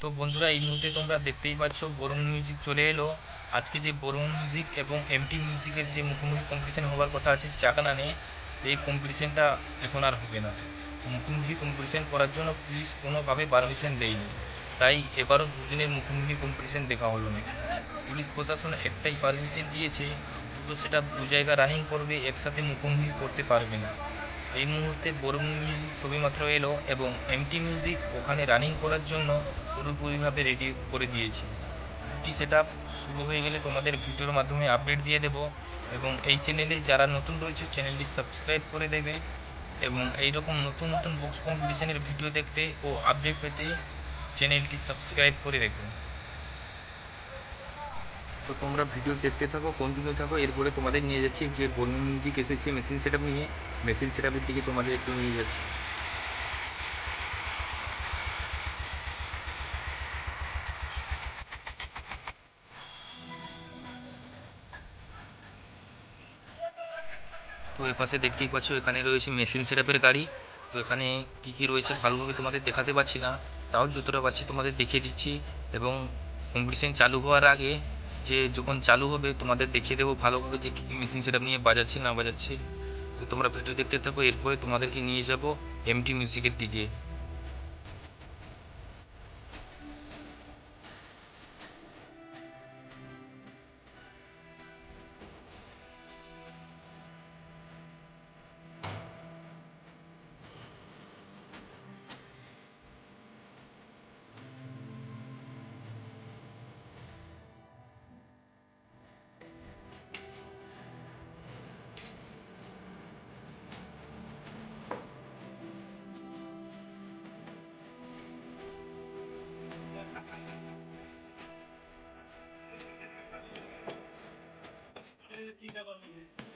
তো বন্ধুরা, এই মুহূর্তে তোমরা দেখতেই পাচ্ছ বরুণ মিউজিক চলে এলো। আজকে যে বরুণ মিউজিক এবং এমটি মিউজিকের যে মুখোমুখি কম্পিটিশন হওয়ার কথা আছে চাকানানে, এই কম্পিটিশনটা এখন আর হবে না। মুখোমুখি কম্পিটিশন করার জন্য পুলিশ কোনোভাবে পারমিশন দেয়নি। তাই এবারও দুজনের মুখোমুখি কম্পিটিশন দেখা হলো না। পুলিশ প্রশাসন একটাই পারমিশন দিয়েছে তো সেটা দু জায়গা রানিং করবে, একসাথে মুখোমুখি করতে পারবে না। এই মুহূর্তে বরুণ মিউজিক সবেমাত্র এলো এবং এমটি মিউজিক ওখানে রানিং করার জন্য পুরোপুরিভাবে রেডি করে দিয়েছে। দুটি সেট শুরু হয়ে গেলে তোমাদের ভিডিওর মাধ্যমে আপডেট দিয়ে দেবো এবং এই চ্যানেলে যারা নতুন রয়েছে চ্যানেলটি সাবস্ক্রাইব করে দেবে এবং এই রকম নতুন নতুন বক্স কম্পিটিশনের ভিডিও দেখতে ও আপডেট পেতে চ্যানেলটি সাবস্ক্রাইব করে রেখো। তো তোমরা ভিডিও দেখতে থাকো কন্টিনিউ থাকো, এরপরে তোমাদের নিয়ে যাচ্ছি যে মিউজিক এসেছে মেশিন সেট নিয়ে মেশিন সেট দিকে তোমাদের একটু নিয়ে যাচ্ছি। তো এ পাশে দেখতেই পাচ্ছ, এখানে রয়েছে মেশিন সেটআপের গাড়ি। তো এখানে কী কী রয়েছে ভালোভাবে তোমাদের দেখাতে পারছি না, তাও যতটা পারছি তোমাদের দেখিয়ে দিচ্ছি। এবং কম্পিটিশন চালু হওয়ার আগে যে যখন চালু হবে, তোমাদের দেখিয়ে দেবো ভালোভাবে যে কী মেশিন সেটা নিয়ে বাজাচ্ছি, না বাজাচ্ছি। তো তোমরা ভিডিও দেখতে থাকো, এরপরে তোমাদেরকে নিয়ে যাব এমটি মিউজিকের দিকে। पूजा करनी है